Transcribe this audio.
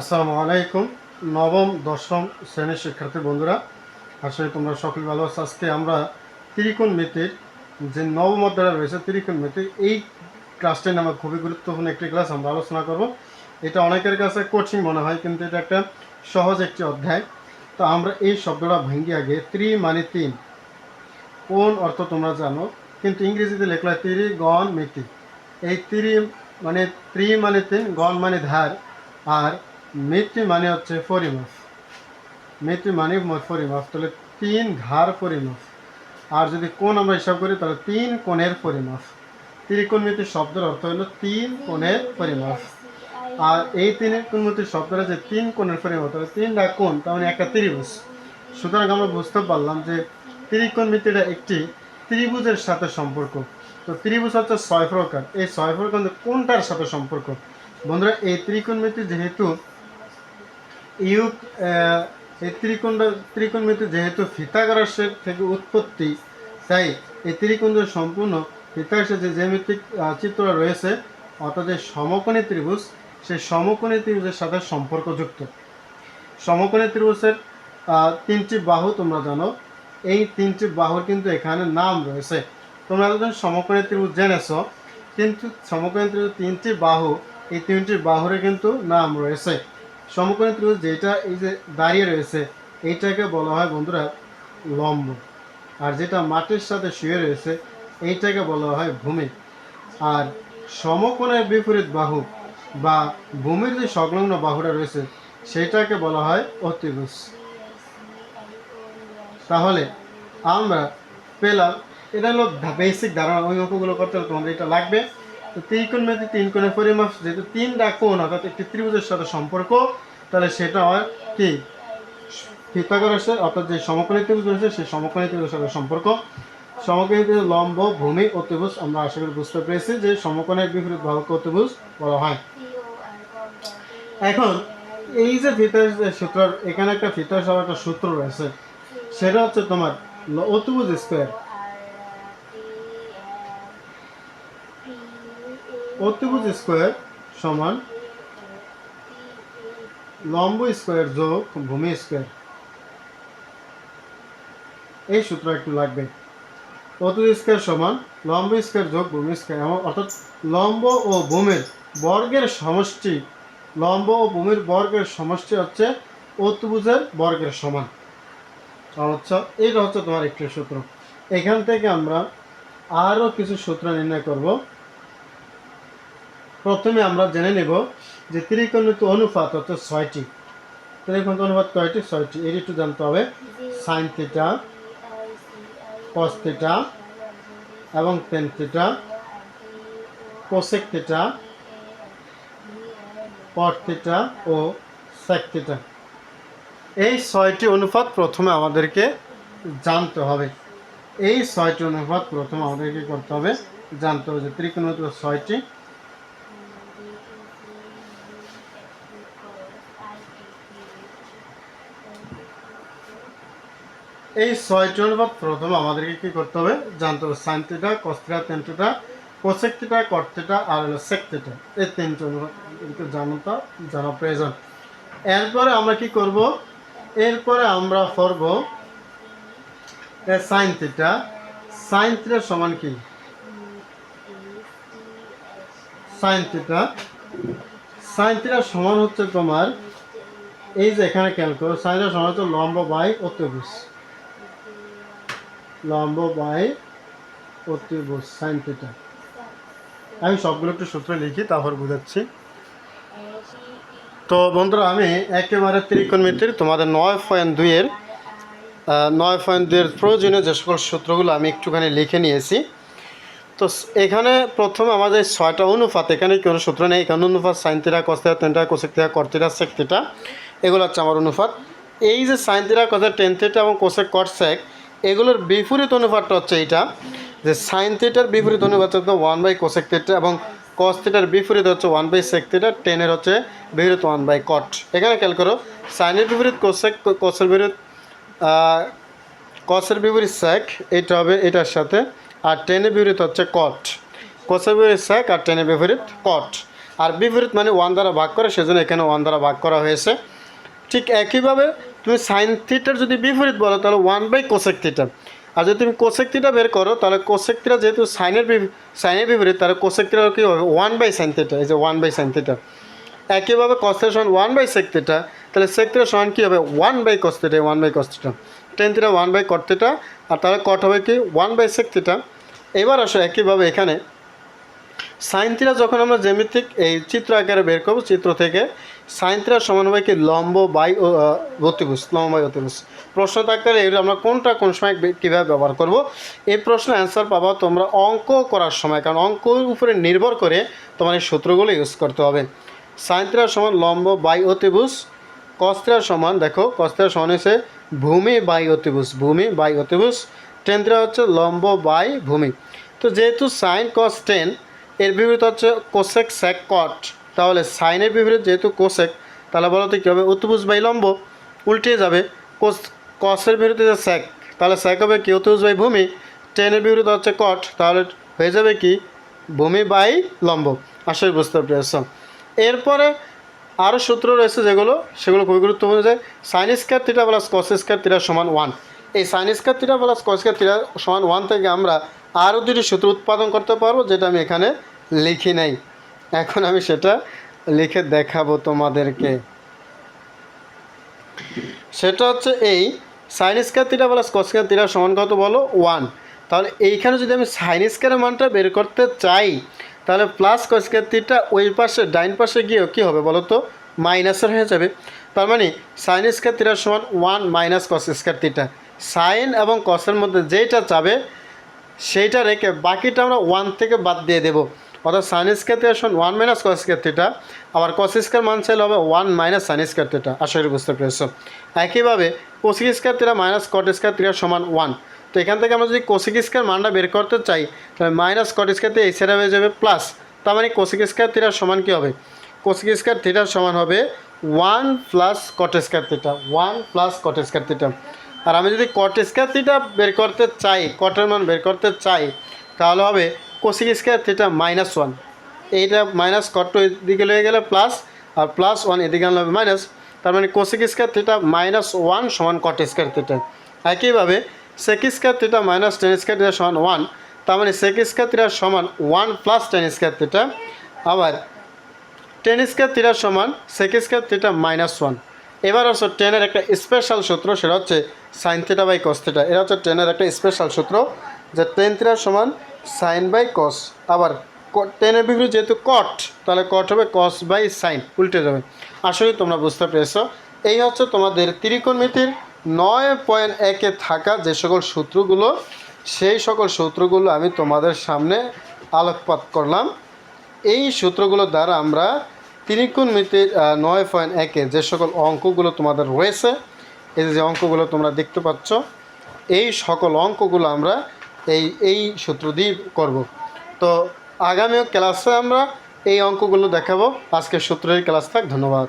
আসসালামু আলাইকুম। নবম, দশম শ্রেণির শিক্ষার্থী বন্ধুরা আসলে তোমরা সকলে ভালো আছো। আজকে আমরা ত্রিকোণ মিতির যে নবম অধ্যায় রয়েছে, ত্রিকোণ মিতির, এই ক্লাসটি আমার খুবই গুরুত্বপূর্ণ একটি ক্লাস আমরা আলোচনা করব। এটা অনেকের কাছে কঠিন মনে হয়, কিন্তু এটা একটা সহজ একটি অধ্যায়। তো আমরা এই শব্দটা ভেঙ্গে আগে, ত্রি মানে তিন। কোন অর্থ তোমরা জানো, কিন্তু ইংরেজিতে লেখলা ত্রি গণ মিতি। এই ত্রি মানে ত্রি মানে তিন, গণ মানে ধার। আর মিতি মানে হচ্ছে পরিমাপ। মিতি মানে ম- পরিমাপ, তাহলে তিন ধার পরিমাপ। আর যদি কোন আমরা হিসাব করি, তাহলে তিন কোণের পরিমাপ। ত্রিকোণমিতি শব্দের অর্থ হলো তিন কোণের পরিমাপ। আর এই তিন কোণমিতি শব্দটা যে তিন কোণের পরিমাপ, তাহলে তিনটা কোণ, তার মানে একটা ত্রিভুজ। সুতরাং আমরা বুঝতে পারলাম যে ত্রিকোণমিতিটা একটি ত্রিভুজের সাথে সম্পর্ক। তো ত্রিভুজ হচ্ছে ছয় প্রকার। এই ছয় প্রকার কোনটার সাথে সম্পর্ক? বন্ধুরা, এই ত্রিকোণমিতি যেহেতু ইউক এই ত্রিকোণটা ত্রিকোণমিতি যেহেতু ফিতাগরাসের থেকে উৎপত্তি তাই এই ত্রিকোণের সম্পূর্ণ ফিতাগরাসের যে জ্যামিতিক আহ, চিত্রটা রয়েছে অর্থাৎ যে সমকোণী ত্রিভুজ সেই সমকোণী ত্রিভুজের সাথে সম্পর্কযুক্ত। সমকোণী ত্রিভুজের তিনটি বাহু তোমরা জানো এই তিনটি বাহুর কিন্তু এখানে নাম রয়েছে। তোমরা এতদিন সমকোণী ত্রিভুজ জেনেছ কিন্তু সমকোণী ত্রিভুজ তিনটি বাহু এই তিনটি বাহুরে কিন্তু নাম রয়েছে। সমকোণী ত্রিভুজ যেটা এই যে দাঁড়িয়ে রয়েছে, এইটাকে বলা হয় বন্ধুরা লম্ব। আর যেটা মাটির সাথে শুয়ে রয়েছে, এইটাকে বলা হয় ভূমি। আর সমকোণের বিপরীত বাহু বা ভূমির যে সংলগ্ন বাহুটা রয়েছে, সেটাকে বলা হয় অতিভুজ। তাহলে আমরা পেলাম, এটা হলো বেসিক ধারণা, ওই অঙ্কগুলো করতে তোমাদের এটা লাগবে। তো ত্রিকোণ মেয়েদের তিন কোণের পরিমাপ, যেহেতু তিনটা কোণ, অর্থাৎ একটি ত্রিভুজের সাথে সম্পর্ক, তাহলে সেটা হয় কি? পিথাগোরাসের, অর্থাৎ যে সমকোণী ত্রিভুজ রয়েছে, সেই সমকোণী ত্রিভুজের সাথে সম্পর্ক। সমকোণী ত্রিভুজ লম্ব, ভূমি অতিভুজ আমরা আশা করি বুঝতে পেরেছি যে সমকোণের বিপরীত বাহুকে অতিভুজ বলা হয়। এখন, এই যে ফিতার সূত্র এখানে একটা ফিতার সহ একটা সূত্র রয়েছে। সেটা হচ্ছে তোমার অতিভুজ স্কোয়ার অতিভুজ স্কোয়ার সমান লম্ব স্কোয়ার যোগ ভূমি স্কোয়ার। এই সূত্র একটু লাগবে। অতিভুজ স্কোয়ার সমান লম্ব স্কোয়ার যোগ ভূমি স্কোয়ার। অর্থাৎ লম্ব ও ভূমির বর্গের সমষ্টি, লম্ব ও ভূমির বর্গের সমষ্টি হচ্ছে অতিভুজের বর্গের সমান। আচ্ছা এইটা হচ্ছে তোমার একটি সূত্র। এখান থেকে আমরা আরও কিছু সূত্র নির্ণয় করব। প্রথমে আমরা জেনে নেব যে ত্রিকোণমিত অনুপাত হচ্ছে ছয়টি। ত্রিকোণিত অনুপাত কয়টি? ছয়টি। এর একটু জানতে হবে। সাইন থিটা কস থিটা এবং tan theta cosec theta theta ও সেক থিটা এই ছয়টি অনুপাত প্রথমে আমাদেরকে জানতে হবে। এই ছয়টি অনুপাত প্রথমে আমাদেরকে করতে হবে। জানতে হবে যে ত্রিকোণমিত ছয়টি এই ছয়টি অনুপাত প্রথম আমাদেরকে কি করতে হবে? জানতে হবে sine theta cos theta tan theta cosec theta আর হলো সেক থিটা এই তিনটি জানাটা জানা প্রয়োজন এরপরে আমরা কি করব? এরপরে আমরা করব সাইন থিটা সাইন থিটার সমান কি? সাইন থিটা সাইন থিটার সমান হচ্ছে তোমার, এই যে এখানে খেয়াল করো সাইনের সমান হচ্ছে লম্ব বাই অতিভুজ লম্ব বাই অতিভুজ সাইন থিটা। আমি সবগুলো একটু সূত্র লিখি, তারপর বুঝাচ্ছি। তো বন্ধুরা, আমি একেবারে ত্রিকোণমিতির তোমাদের নয় পয়েন্ট দুইয়ের নয় পয়েন্ট দুইয়ের প্রয়োজনীয় যে সকল সূত্রগুলো আমি একটুখানি লিখে নিয়েছি। তো এখানে প্রথমে আমাদের ছয়টা অনুপাত, এখানে কোনো সূত্র নেই? এখানে অনুপাত সাইন তিরা কস্তিরা তেনটা কোসেক তিরা কর্তিরা সেক তিটা এগুলো হচ্ছে আমার অনুপাত। এই যে সাইন তিরা কসে টেন থিটা এবং কোসেক কট সেক এগুলোর বিপরীত অনুপাতটা হচ্ছে এইটা, যে সাইন থিটার বিপরীত অনুপাত হচ্ছে ওয়ান বাই কোসেক থিটা এবং কস থিটার বিপরীত হচ্ছে ওয়ান বাই সেক থিটা টেনের হচ্ছে বিপরীত ওয়ান বাই কট এখানে খেয়াল করো সাইনের বিপরীত কোসেক কোসের বিপরীত কসের বিপরীত স্যাক এটা হবে এটার সাথে, আর টেনের বিপরীত হচ্ছে কট কোসের বিপরীত স্যাক আর টেনের বিপরীত কট আর বিপরীত মানে ওয়ান দ্বারা ভাগ করে, সেজন্য এখানে ওয়ান দ্বারা ভাগ করা হয়েছে। ঠিক একইভাবে তুমি সাইন থিটার যদি বিপরীত বলো, তাহলে ওয়ান বাই কোসেক থিটা আর যদি তুমি কোসেক থিটা বের করো, তাহলে কোসেক থিটা যেহেতু সাইনের সাইনের বিপরীত, তাহলে কোসেক থিটা কী হবে? ওয়ান বাই সাইন থিটা এই যে ওয়ান বাই সাইন থিটা একইভাবে কস্তের সমান ওয়ান বাই সেক থিটা তাহলে সেক থিটার সমান কী হবে? One by cos theta one by cos theta tan theta one by cot theta আর তাহলে কট হবে কি? ওয়ান বাই সেক থিটা এবার আসো একইভাবে এখানে। সাইন থিটা যখন আমরা জ্যামিতিক এই চিত্র আকারে বের করব, চিত্র থেকে সাইন থিটার সমান কি লম্ব বাই অতিভুজ লম্ব বাই অতিভুজ প্রশ্ন থাকতে এগুলো আমরা কোনটা কোন সময় কীভাবে ব্যবহার করব? এই প্রশ্নের অ্যান্সার পাবা তোমরা অঙ্ক করার সময়, কারণ অঙ্কের উপরে নির্ভর করে তোমার এই সূত্রগুলো ইউজ করতে হবে। সাইন থিটার সমান লম্ব বাই অতিভুজ কস্ত্রার সমান, দেখো কস্ত্রার সমান হচ্ছে ভূমি বাই অতিভুজ ভূমি বাই অতিভুজ টেন থিটা হচ্ছে লম্ব বাই ভূমি। তো যেহেতু সাইন কস টেন এর বিপরীত হচ্ছে কোসেক স্যাক কট তাহলে সাইনের বিপরীত যেহেতু কোসেক, তাহলে বলো তো কী হবে? অতিভুজ বাই লম্ব উল্টে যাবে। কোস, কসের বিরুদ্ধে যে স্যাক। তাহলে স্যাক হবে কি? অতিভুজ বাই ভূমি। টেনের বিরুদ্ধে হচ্ছে কট। তাহলে হয়ে যাবে কি? ভূমি বাই লম্ব। আসলে বুঝতে পেরেছ। এরপরে আরও সূত্র রয়েছে যেগুলো, সেগুলো খুবই গুরুত্বপূর্ণ যে sine square theta plus cos square theta সমান ওয়ান এই sine square theta plus cos square theta সমান ওয়ান থেকে আমরা আরও দুটি সূত্র উৎপাদন করতে পারব, যেটা আমি এখানে লিখি নাই। এখন আমি সেটা লিখে দেখাবো তোমাদেরকে। সেটা হচ্ছে এই sine square plus cos square সমান কত বলো? ওয়ান তাহলে এইখানে যদি আমি সাইন স্কোয়ারের মানটা বের করতে চাই, তাহলে প্লাস কস স্কোয়ার ওই পাশে, ডাইন পাশে গিয়ে কী হবে বলো তো? মাইনাসের হয়ে যাবে। তার মানে সাইন স্কোয়ার সমান one minus cos square sine এবং কসের মধ্যে যেইটা চাবে সেইটা রেখে বাকিটা আমরা ওয়ান থেকে বাদ দিয়ে দেবো। অর্থাৎ সাইন স্কোয়ার সমান one minus cos square theta আবার কস স্কোয়ার মান চাইলে হবে one minus sine square theta আশা করি বুঝতে পেরেছ। একইভাবে cosec square theta minus cot square theta সমান ওয়ান তো এখান থেকে আমরা যদি কোসিক স্কোয়ার মানটা বের করতে চাই, তাহলে মাইনাস কট স্কোয়ার থিটা এই সাইডে হয়ে যাবে প্লাস তার মানে কোসিক স্কোয়ার থিটার সমান কী হবে? কোসিক স্কোয়ার থিটার সমান হবে one plus cot square theta one plus cot square theta আর আমি যদি কট স্কোয়ার থিটা বের করতে চাই কটের মান বের করতে চাই, তাহলে হবে cosec square theta minus one এইটা মাইনাস কট এদিকে লয়ে গেলে প্লাস আর প্লাস ওয়ান এদিকে আনলে মাইনাস তার মানে cosec square theta minus one সমান কট স্কোয়ার থিটা একইভাবে sec square theta minus tan square theta সমান ওয়ান তার মানে সেক স্কোয়ার থিটা সমান one plus tan square theta আবার টেন স্কোয়ার থিটা সমান sec square theta minus one এবার হচ্ছে টেনের একটা স্পেশাল সূত্র, সেটা হচ্ছে sine theta by cos theta এটা হচ্ছে টেনের একটা স্পেশাল সূত্র, যে টেন থিটা সমান সাইন বাই কস। আবার টেনের বিপরীত যেহেতু কট তাহলে কট হবে কস বাই সাইন উল্টে যাবে। আসলে তোমরা বুঝতে পেরেছ, এই হচ্ছে তোমাদের ত্রিকোণমিতির নয় পয়েন্ট একে থাকা যে সকল সূত্রগুলো, সেই সকল সূত্রগুলো আমি তোমাদের সামনে আলোকপাত করলাম। এই সূত্রগুলোর দ্বারা আমরা ত্রিকোণমিতির নয় পয়েন্ট একে যে সকল অঙ্কগুলো তোমাদের রয়েছে, এই যে অঙ্কগুলো তোমরা দেখতে পাচ্ছ, এই সকল অঙ্কগুলো আমরা এই এই সূত্র দিয়ে করব। তো আগামী ক্লাসে আমরা এই অঙ্কগুলো দেখাবো। আজকের সূত্রের ক্লাস থাক, ধন্যবাদ।